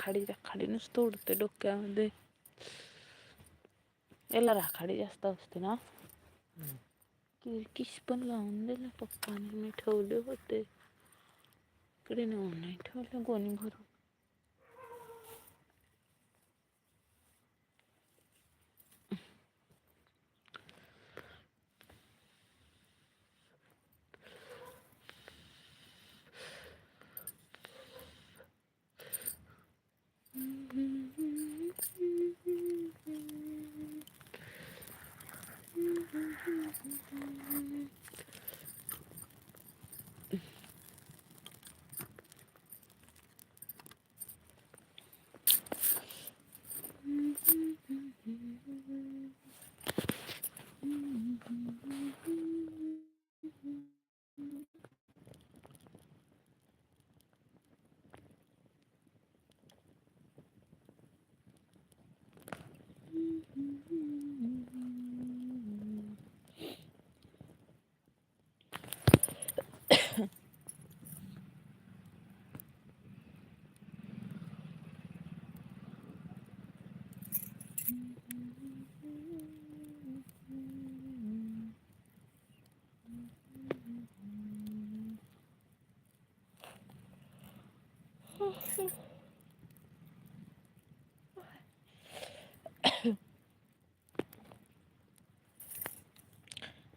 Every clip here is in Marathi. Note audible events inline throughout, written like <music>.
राखाडी राखाडी नुसतं उडते डोक्यामध्ये. याला राखाडी जास्त असते ना. किस पण लावून दिलं पप्पाने. मी ठेवले होते. इकडे नेऊन नाही ठेवलं. गोणी भरून.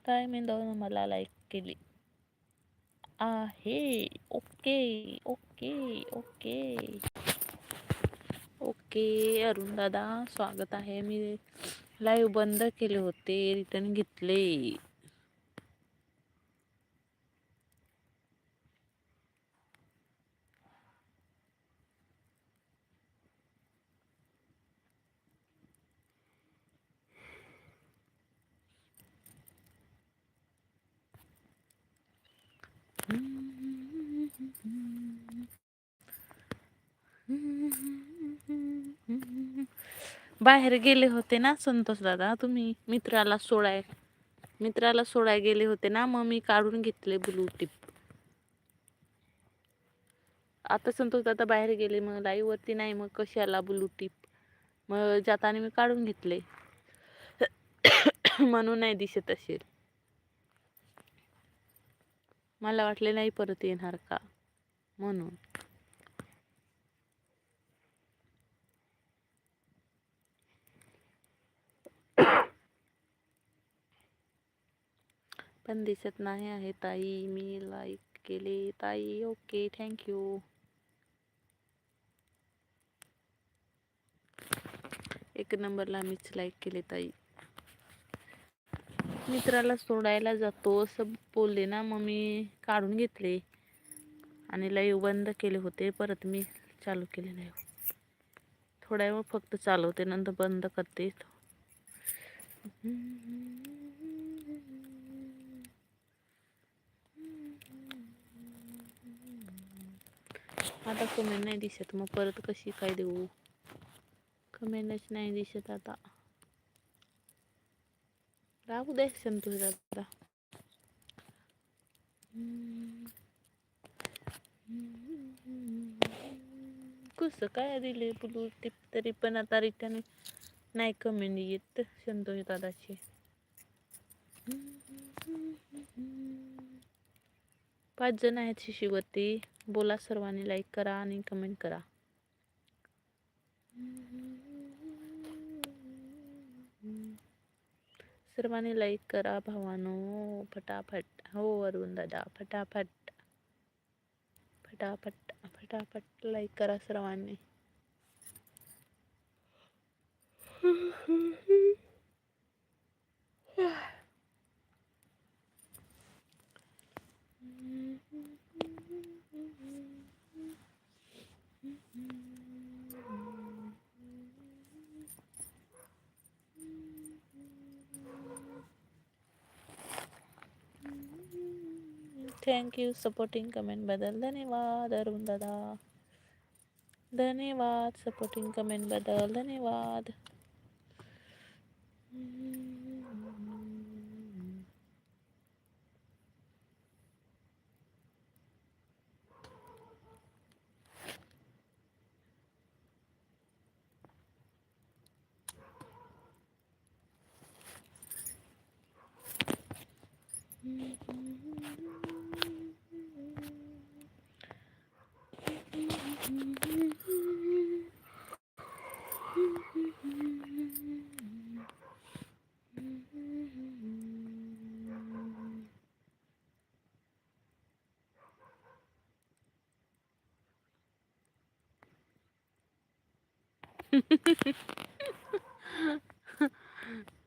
काय मी दोन मला लाईक केली. आहे. Okay okay okay. Okay Arun दादा स्वागत आहे. मी लाईव्ह बंद केले होते. रिटर्न घेतले. बाहेर गेले होते ना संतोष दादा तुम्ही मित्राला सोडाय मित्राला सोडाय गेले होते ना मग मी काढून घेतले ब्लू टिप आता संतोष दादा बाहेर गेले मग लाईवरती नाही मग कशाला ब्लू टिप मग जाताना मी काढून घेतले. <coughs> म्हणून नाही दिसत असेल. मला वाटले नाही परत येणार का? म्हणून. पण दिसत नाही आहे ताई. मी लाईक केले. ताई ओके थँक्यू एक नंबरला मीच लाईक केले ताई. मित्राला सोडायला जातो. असं बोलले ना मग मी काढून घेतले. आणि लाईव्ह बंद केले होते. परत मी चालू केले लाईव्ह थोड्या वेळ फक्त चालवते नंतर बंद करते. आता कमेंट नाही दिसत मग परत कशी काय देऊ? कमेंटच नाही दिसत आता. राहू दे संतोष दादा. कसं काय दिले बुलू टिप तरी पण आता रिटर्न नाही कमेंट येत संतोष दादाची. पाच जण आहेत शिशिवरती बोला सर्वांनी लाईक करा आणि कमेंट करा. सर्वांनी लाईक करा भावानो. फटाफट. हो अरुण दादा फटाफट. फटाफट फटाफट लाईक करा सर्वांनी. <laughs> थँक्यू सपोर्टिंग कमेंट बदल धन्यवाद अरुण दादा धन्यवाद सपोर्टिंग कमेंटबद्दल बदल धन्यवाद Hehehehe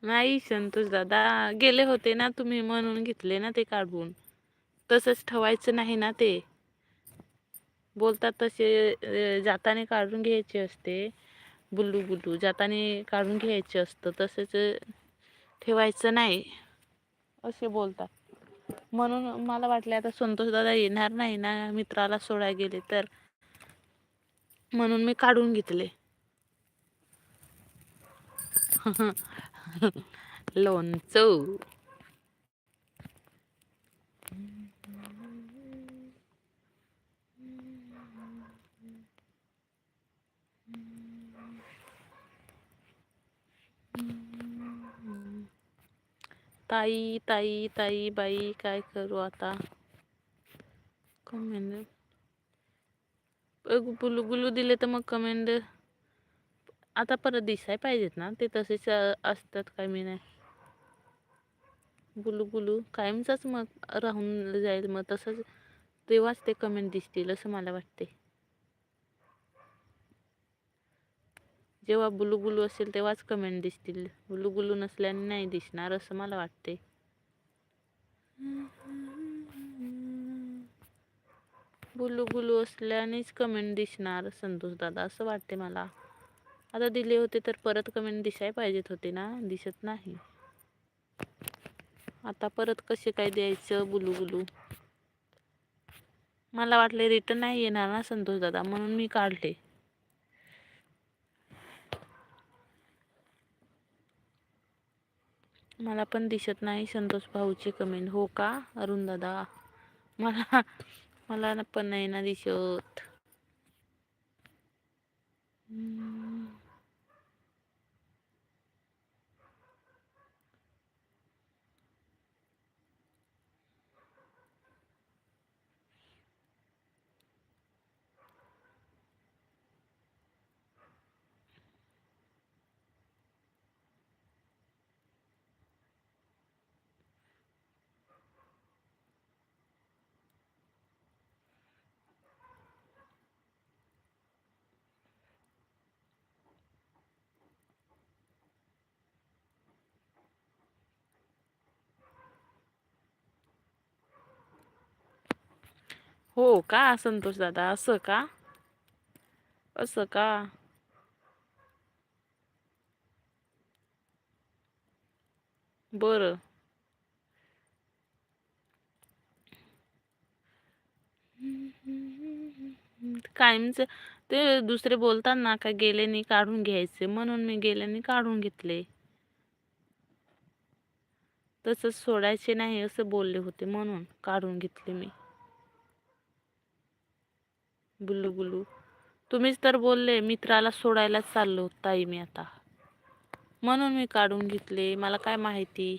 नाही संतोष दादा गेले होते ना तुम्ही म्हणून घेतले ना ते काढून. तसंच ठेवायचं नाही ना ते. बोलतात तसे जाताने काढून घ्यायचे असते. बुल्लू बुल्लू जाताने काढून घ्यायचे असतं. तसेच ठेवायचं नाही. असे बोलतात. म्हणून मला वाटले आता संतोष दादा येणार नाही ना मित्राला सोडाय गेले तर. म्हणून मी काढून घेतले. <laughs> <laughs> लोणचं. ताई ताई ताई बाई काय करू आता? कमेंट गुलू गुलू दिले तर मग कमेंट आता परत दिसाय पाहिजेत ना ते तसेच असतात काय मी नाही. गुलू गुलू कायमचाच मग राहून जाईल मग तसंच तेव्हाच ते कमेंट दिसतील असं मला वाटते. जेव्हा बुलू बुलू असेल तेव्हाच कमेंट दिसतील. बुलू बुलू नसल्याने नाही दिसणार असं मला वाटते. बुलू गुलू असल्यानेच कमेंट दिसणार संतोष दादा असं वाटते मला. आता दिले होते तर परत कमेंट दिसाय पाहिजेत होते ना दिसत नाही. आता परत कसे काय द्यायचं बुलू बुलू. मला वाटले रिटर्न नाही येणार ना संतोष दादा म्हणून मी काढले. मला पण दिसत नाही संतोष भाऊचे कमेंट हो का अरुण दादा? मला मला पण नाही ना दिसत. हो का? संतोष दादा असं का? असं का? बरं. कायमच ते दुसरे बोलतात ना का गेल्याने काढून घ्यायचे? म्हणून मी गेल्याने काढून घेतले. तसंच सोडायचे नाही असं बोलले होते म्हणून काढून घेतले मी. बुल्लू बुल्लू तुम्हीच तर बोलले मित्राला सोडायला चाललो ताई मी आता. म्हणून मी काढून घेतले मला काय माहिती?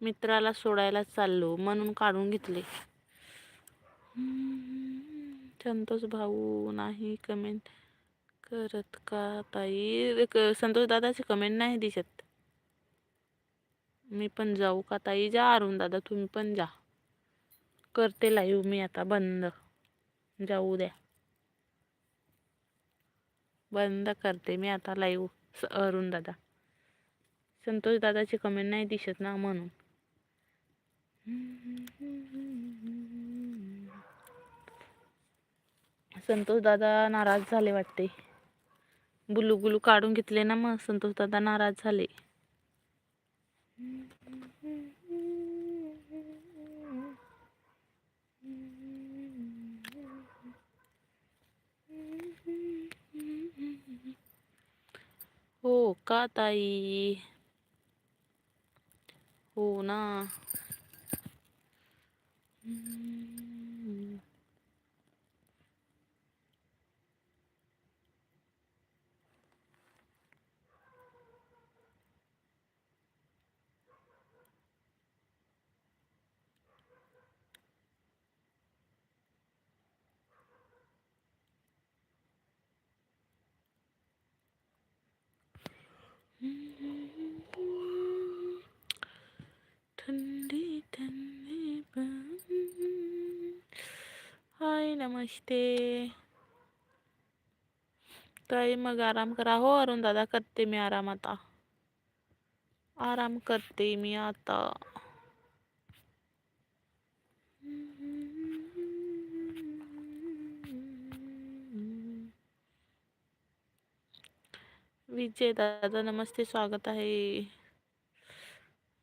मित्राला सोडायला चाललो म्हणून काढून घेतले. संतोष भाऊ नाही कमेंट करत का ताई? संतोष दादाचे कमेंट नाही दिसत. मी पण जाऊ का ताई? जा अरुण दादा तुम्ही पण जा. करते लाईव्ह मी आता बंद. जाऊ द्या बंद करते मी आता लाईव्ह अरुण दादा. संतोष दादाची कमेंट नाही दिसत ना म्हणून. संतोष दादा नाराज झाले वाटते. बुलू गुलू काढून घेतले ना मग संतोष दादा नाराज झाले. हो का ताई? हो ना. ठंडी ठंडी हाय नमस्ते. ताई मग आराम करा. हो अरुण दादा करते मी आराम आता. आराम करते मी आता. विजय दादा नमस्ते स्वागत आहे.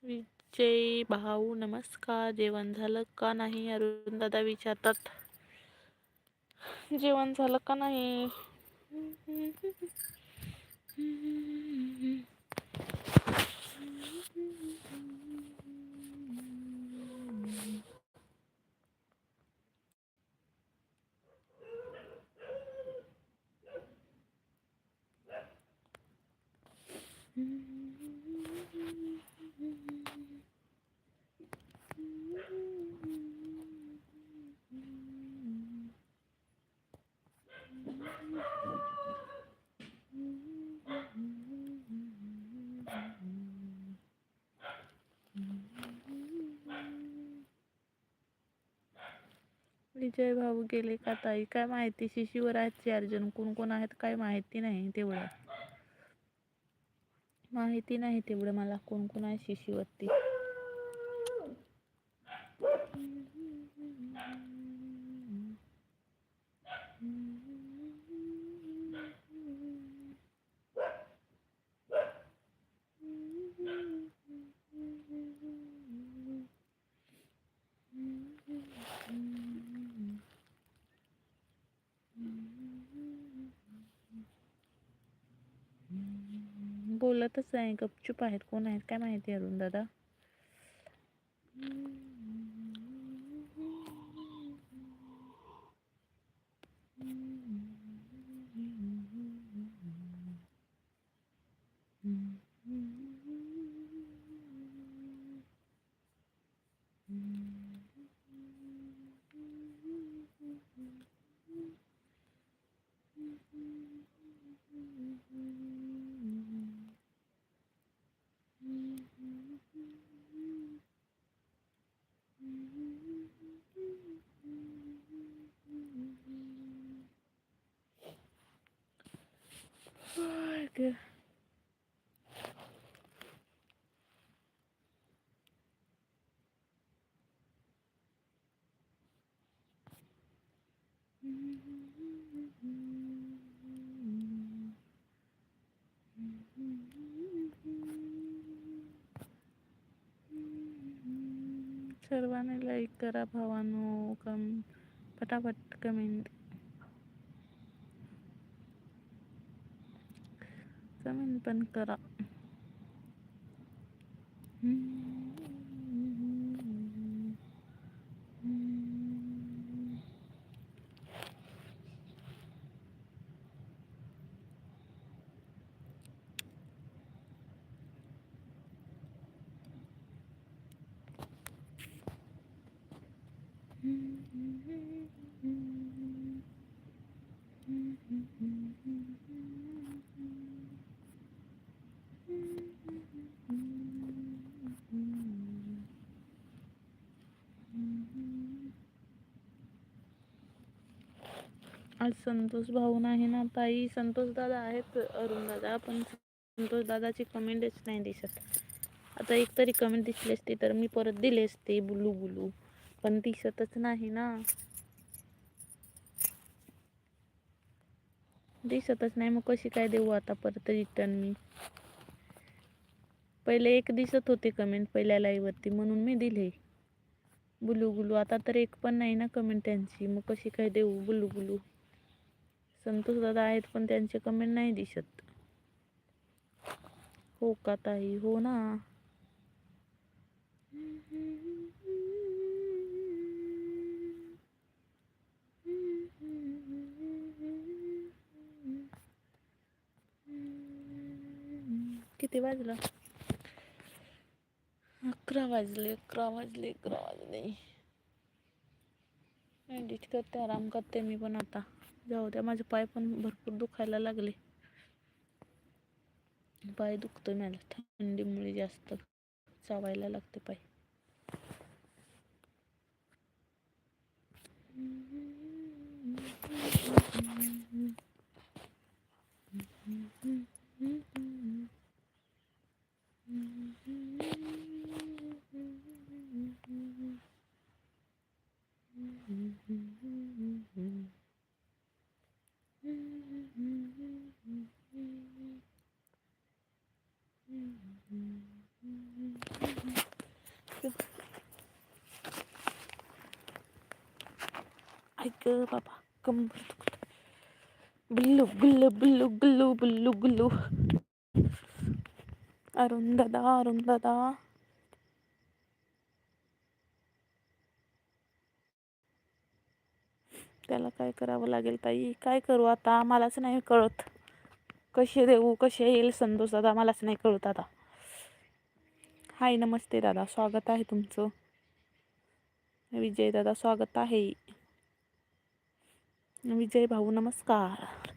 विजय भाऊ नमस्कार. जेवण झालं का नाही? अरुण दादा विचारतात. जेवण झालं का नाही? विजय भाऊ गेले का ताई? काय माहिती? शिशीवर आहेत चार कोण कोण आहेत काय माहिती नाही तेवढं. माहिती नाही तेवढं मला कोण कोण आहे शिशीवरती. घरातच आहे. गपचूप आहेत. कोण आहेत? काय माहिती अरुण दादा? सर्वांनी लाईक करा भावानो कम पटापट कमेंट कमेंट पण करा. आज संतोष भाऊ नाही ना ताई. संतोष दादा आहेत अरुण दादा. पण संतोष दादाची कमेंटच नाही दिसत. आता एक तरी कमेंट दिसली असती तर मी परत दिले असते बुलू बुलू. पण दिसतच नाही ना. दिसतच नाही. मग कशी काय देऊ आता परत रिटर्न मी? पहिले एक दिसत होते कमेंट पहिल्या live म्हणून मी दिले. बुलू गुलू आता तर एक पण नाही ना कमेंट त्यांची. मग कशी काय देऊ बुलू बुलू? संतोष दादा आहेत पण त्यांचे कमेंट नाही दिसत. हो का ताई? हो ना. किती वाजलं? अकरा वाजले अकरा वाजले अकरा वाजले. एडिट करते आराम करते मी पण आता. जाऊ द्या माझे पाय पण भरपूर दुखायला लागले. पाय दुखतोय मला थंडीमुळे जास्त चावायला लागते पाय. ऐक बाबा कंबर दुखत गुल्लू गुल्लू गुल्लू अरुण दादा अरुण दादा त्याला काय करावं लागेल ताई? काय करू आता? मलाच नाही कळत. कसे देऊ? कसे येईल संतोष दादा मलाच नाही कळत आता. हाय नमस्ते दादा. स्वागत आहे तुमचं. विजय दादा स्वागत आहे. विजय भाऊ नमस्कार.